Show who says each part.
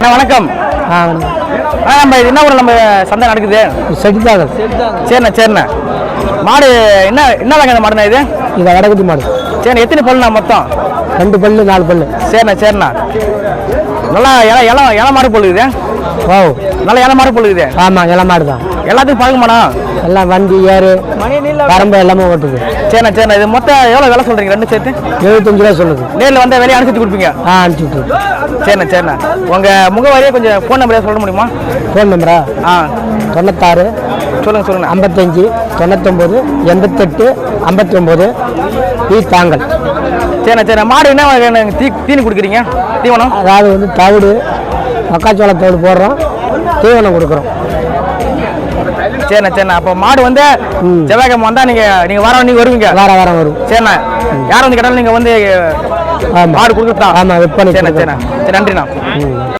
Speaker 1: அண்ணா வணக்கம். நம்ம இது என்ன ஊரில் நம்ம சந்தை நடக்குது?
Speaker 2: செடிதாக
Speaker 1: சரிண்ணா சரிண்ணா. மாடு என்ன என்ன வகையான மாடுண்ணா இது?
Speaker 2: இது வடகுதி மாடு.
Speaker 1: சரிண்ணா எத்தனை பல்லுண்ணா மொத்தம்?
Speaker 2: ரெண்டு பல்லு நாலு பல்லு.
Speaker 1: சரிண்ணா சரிண்ணா. நல்லா இல இல இல மாடு பொழுகுது
Speaker 2: ஓ
Speaker 1: நல்லா இல மாடு பொழுகுது
Speaker 2: ஆமாம் இளம் மாடு தான்
Speaker 1: எல்லாத்துக்கும் பழகுமாண்ணா
Speaker 2: எல்லாம் வண்டி ஏறு வரம்பு எல்லாமே ஓட்டுது.
Speaker 1: சரிண்ணா சரிண்ணா. இது மொத்தம் எவ்வளோ விலை சொல்கிறீங்க ரெண்டு சேர்த்து
Speaker 2: எழுபத்தஞ்சு ரூபா சொல்லுது.
Speaker 1: நேரில் வந்தால் வெளியே அனுப்பிச்சு கொடுப்பீங்க?
Speaker 2: ஆ அனுப்பிச்சு விட்ரு
Speaker 1: சரிண்ணா சரிண்ணா. உங்கள் முகவரியே கொஞ்சம் ஃபோன் நம்பரே சொல்ல முடியுமா?
Speaker 2: ஃபோன் நம்பரா
Speaker 1: ஆ.
Speaker 2: தொண்ணூத்தாறு
Speaker 1: சொல்லுங்கள் சொல்லுங்கண்ணா.
Speaker 2: ஐம்பத்தஞ்சு தொண்ணூத்தொம்பது எண்பத்தெட்டு ஐம்பத்தி ஒம்பது ஈ தாங்கல்.
Speaker 1: சரிண்ணா சரிண்ணா. மாடு என்ன தீ தீனி கொடுக்குறீங்க? தீவனம்?
Speaker 2: அதாவது வந்து தவிடு மக்காச்சோள தவிடு போடுறோம். தீவனம் கொடுக்குறோம்.
Speaker 1: சரிண்ணா சரிண்ணா. அப்போ மாடு வந்து. செவ்வாய்க்கிழமை வந்தால் நீங்கள் நீங்கள் வாரம் நீங்கள் வருவீங்க?
Speaker 2: வார வாரம் வரும்.
Speaker 1: சரிண்ணா. யார் வந்து கேட்டாலும் நீங்கள் வந்து மாடு கொடுத்துட்டா
Speaker 2: ஆமாம் விற்பனை
Speaker 1: சரிண்ணா சரிண்ணா. சரி நன்றிண்ணா.